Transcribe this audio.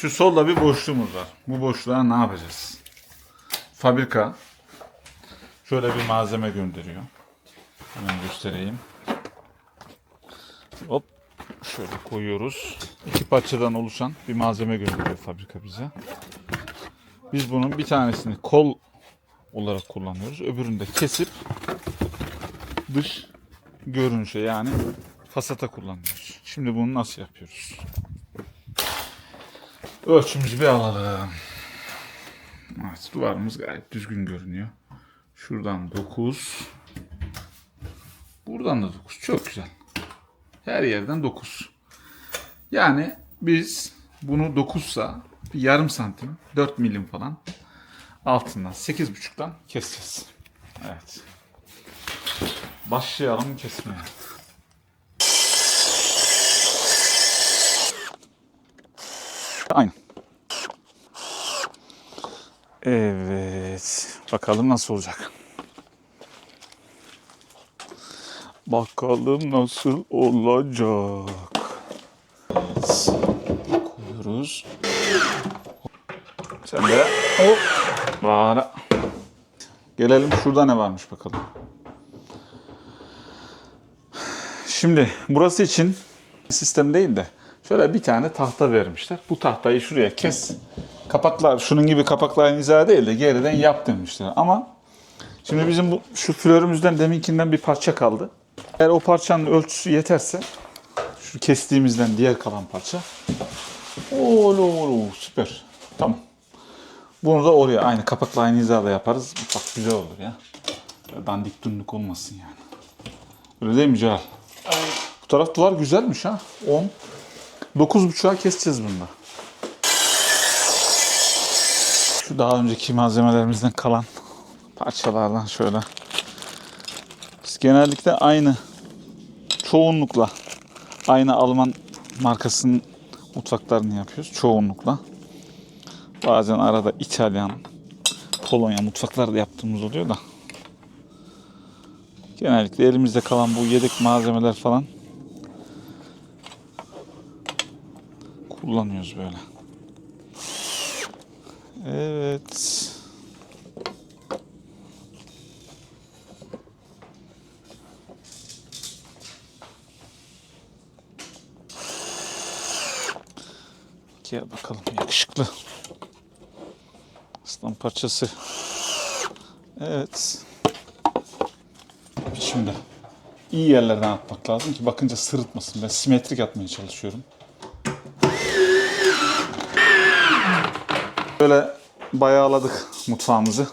Şu solda bir boşluğumuz var. Bu boşluğa ne yapacağız? Fabrika şöyle bir malzeme gönderiyor. Hemen göstereyim. Hop şöyle koyuyoruz. İki parçadan oluşan bir malzeme gönderiyor fabrika bize. Biz bunun bir tanesini kol olarak kullanıyoruz. Öbürünü de kesip dış görünüşe yani fasata kullanıyoruz. Şimdi bunu nasıl yapıyoruz? Ölçümüzü bir alalım. Evet, duvarımız gayet düzgün görünüyor. Şuradan 9. Buradan da 9. Çok güzel. Her yerden 9. Yani biz bunu 9 sa bir yarım santim, 4 milim falan altından 8,5'tan keseceğiz. Evet. Başlayalım kesmeye. Aynen. Evet. Bakalım nasıl olacak. Bakalım nasıl olacak. Evet. Koyuyoruz. Sen de hop. Bara. Gelelim şurada ne varmış bakalım. Şimdi burası için sistem değil de şöyle bir tane tahta vermişler. Bu tahtayı şuraya kes. Kapaklar şunun gibi kapakların izahı değil de geriden yap demişler. Ama şimdi bizim bu şu flörümüzden deminkinden bir parça kaldı. Eğer o parçanın ölçüsü yeterse şu kestiğimizden diğer kalan parça Oğlu oğlu süper. Tamam. Bunu da oraya aynı kapakla aynı hizada yaparız. Bak güzel olur ya. Böyle dandik dunluk olmasın yani. Öyle değil mi Cahal? Bu taraf duvar güzelmiş ha. 10. 9.5'a keseceğiz bunda. Şu daha önceki malzemelerimizden kalan parçalardan şöyle. Biz genellikle aynı çoğunlukla aynı Alman markasının mutfaklarını yapıyoruz çoğunlukla. Bazen arada İtalyan, Polonya mutfakları da yaptığımız oluyor da. Genellikle elimizde kalan bu yedek malzemeler falan kullanıyoruz böyle. Evet. Gel bakalım yakışıklı. Aslan parçası. Evet. Şimdi iyi yerlerden atmak lazım ki bakınca sırıtmasın. Ben simetrik atmaya çalışıyorum. Böyle bayağıladık mutfağımızı.